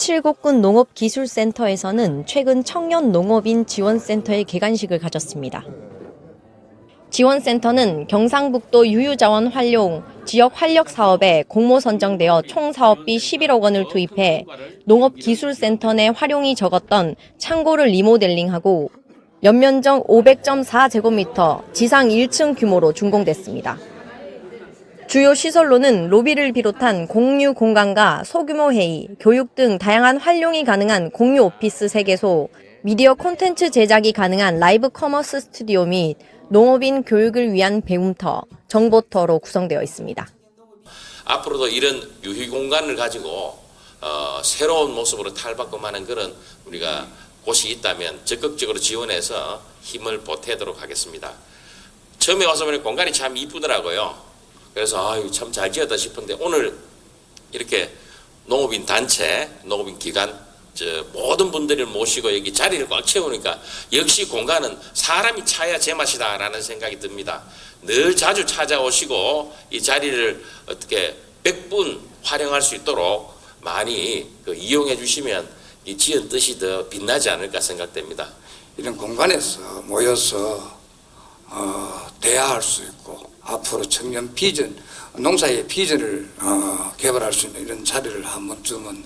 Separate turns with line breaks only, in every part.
칠곡군 농업기술센터에서는 최근 청년 농업인 지원센터의 개관식을 가졌습니다. 지원센터는 경상북도 유유자원 활용 지역 활력 사업에 공모 선정되어 총 사업비 11억 원을 투입해 농업기술센터 내 활용이 적었던 창고를 리모델링하고 연면적 500.4제곱미터 지상 1층 규모로 준공됐습니다. 주요 시설로는 로비를 비롯한 공유 공간과 소규모 회의, 교육 등 다양한 활용이 가능한 공유 오피스 3개소, 미디어 콘텐츠 제작이 가능한 라이브 커머스 스튜디오 및 농업인 교육을 위한 배움터, 정보터로 구성되어 있습니다.
앞으로도 이런 유희 공간을 가지고 어, 새로운 모습으로 탈바꿈하는 그런 우리가 곳이 있다면 적극적으로 지원해서 힘을 보태도록 하겠습니다. 처음에 와서 보니 공간이 참 이쁘더라고요. 그래서 아유 참 잘 지었다 싶은데 오늘 이렇게 농업인 단체, 농업인 기관 저 모든 분들을 모시고 여기 자리를 꽉 채우니까 역시 공간은 사람이 차야 제맛이다라는 생각이 듭니다. 늘 자주 찾아오시고 이 자리를 어떻게 100분 활용할 수 있도록 많이 그 이용해 주시면 이 지은 뜻이 더 빛나지 않을까 생각됩니다.
이런 공간에서 모여서 어, 대화할 수 있고 앞으로 청년 비전, 농사의 비전을 어, 개발할 수 있는 이런 자리를 한 번쯤은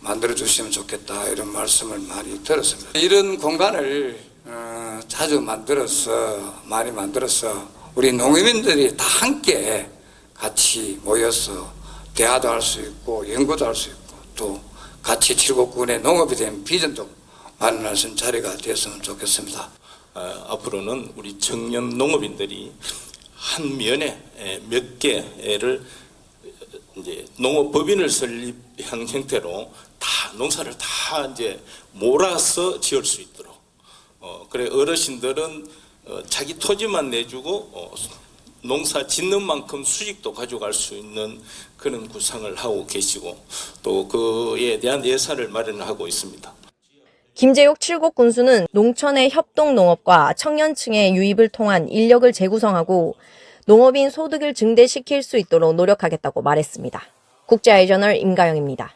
만들어 주시면 좋겠다 이런 말씀을 많이 들었습니다. 이런 공간을 어, 자주 만들어서 많이 만들어서 우리 농민들이 다 함께 같이 모여서 대화도 할 수 있고 연구도 할 수 있고 또 같이 칠곡군의 농업에 대한 비전도 마련할 수 있는 자리가 되었으면 좋겠습니다.
어, 앞으로는 우리 청년 농업인들이 한 면에 에, 몇 개를 이제 농업법인을 설립한 형태로 다 농사를 다 이제 몰아서 지을 수 있도록 어, 그래 어르신들은 어, 자기 토지만 내주고 어, 농사 짓는 만큼 수익도 가져갈 수 있는 그런 구상을 하고 계시고 또 그에 대한 예산을 마련하고 있습니다.
김재욱 칠곡 군수는 농촌의 협동 농업과 청년층의 유입을 통한 인력을 재구성하고 농업인 소득을 증대시킬 수 있도록 노력하겠다고 말했습니다. 국제아이저널 임가영입니다.